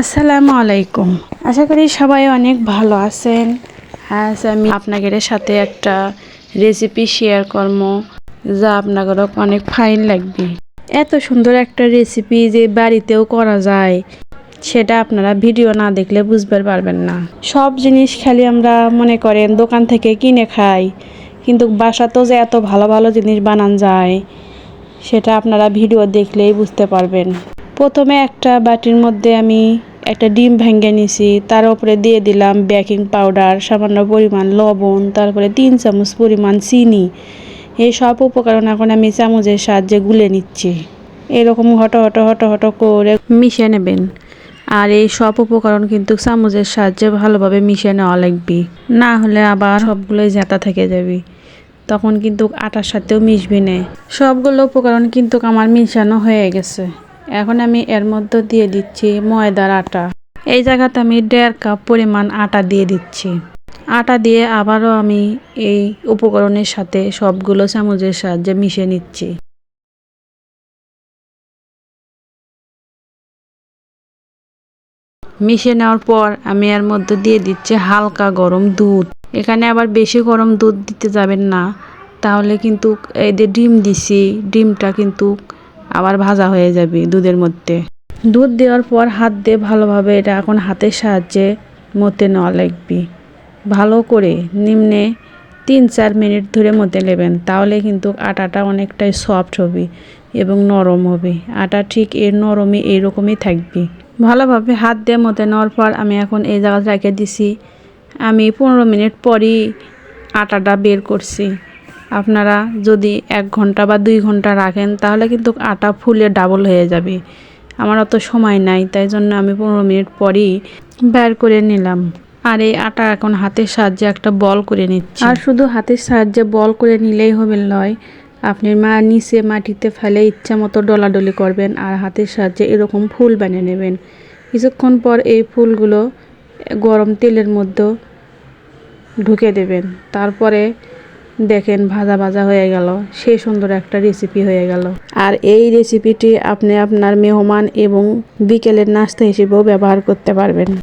আসসালামু আলাইকুম। আশা করি সবাই অনেক ভালো আছেন। আজ আমি আপনাদের সাথে একটা রেসিপি শেয়ার করব, যা আপনাদের অনেক ফাইন লাগবে। এত সুন্দর একটা রেসিপি যে বাড়িতেও করা যায়, সেটা আপনারা ভিডিও না দেখলে বুঝতে পারবেন না। সব জিনিস খালি আমরা মনে করেন দোকান থেকে কিনে খাই, কিন্তু বাসাতেও যে এত ভালো ভালো জিনিস বানান যায়, সেটা আপনারা ভিডিও দেখলেই বুঝতে পারবেন। প্রথমে একটা বাটির মধ্যে আমি একটা ডিম ভেঙে নিছি, তার উপরে দিয়ে দিলাম বেকিং পাউডার, সামান্য পরিমাণ লবণ, তারপরে তিন চামচ পরিমাণ চিনি। এই সব উপকরণ এখন আমি চামচের সাহায্যে গুলে নিচ্ছি। এরকম হটো হটো হটো হটো করে মিশিয়ে নেবেন। আর এই সব উপকরণ কিন্তু চামচের সাহায্যে ভালোভাবে মিশিয়ে নেওয়া লাগবে। না হলে আবার সবগুলোই জেতা থেকে যাবে। তখন কিন্তু আটার সাথেও মিশবে না। সবগুলো উপকরণ কিন্তু আমার মিশানো হয়ে গেছে। এখন আমি এর মধ্যে দিয়ে দিচ্ছি ময়দার আটা। এই জায়গাতে আমি দেড় কাপ পরিমাণ আটা দিয়ে দিচ্ছি। আটা দিয়ে আবারও আমি এই উপকরণের সাথে সবগুলো চামচের সাহায্যে মিশিয়ে নিচ্ছি। মিশিয়ে নেওয়ার পর আমি এর মধ্যে দিয়ে দিচ্ছি হালকা গরম দুধ। এখানে আবার বেশি গরম দুধ দিতে যাবেন না, তাহলে কিন্তু এই যে ডিম দিছি, ডিমটা কিন্তু আবার ভাজা হয়ে যাবে দুধের মধ্যে। দুধ দেওয়ার পর হাত দিয়ে ভালোভাবে এটা এখন হাতের সাহায্যে মতে নেওয়া লাগবে। ভালো করে নিম্নে তিন চার মিনিট ধরে মতে নেবেন, তাহলে কিন্তু আটাটা অনেকটাই সফট হবে এবং নরম হবে। আটা ঠিক এর নরমই এইরকমই থাকবে। ভালোভাবে হাত দিয়ে মতে নেওয়ার পর আমি এখন এই জায়গাটা রেখে দিছি। আমি পনেরো মিনিট পরই আটাটা বের করছি। আপনারা যদি এক ঘণ্টা বা দুই ঘণ্টা রাখেন, তাহলে কিন্তু আটা ফুলে ডাবল হয়ে যাবে। আমার অত সময় নাই, তাই জন্য আমি পনেরো মিনিট পরই বের করে নিলাম। আর এই আটা এখন হাতের সাহায্যে একটা বল করে নিচ্ছি। আর শুধু হাতের সাহায্যে বল করে নিলেই হবে নয়, আপনি মা নিচে মাটিতে ফেলে ইচ্ছা মতো ডলাডলি করবেন আর হাতের সাহায্যে এরকম ফুল বানিয়ে নেবেন। কিছুক্ষণ পর এই ফুলগুলো গরম তেলের মধ্যে ঢুকে দেবেন। তারপরে দেখেন, ভাজা ভাজা হয়ে গেল। সে সুন্দর একটা রেসিপি হয়ে গেল। আর এই রেসিপিটি আপনি আপনার মেহমান এবং বিকেলের নাস্তা হিসেবেও ব্যবহার করতে পারবেন।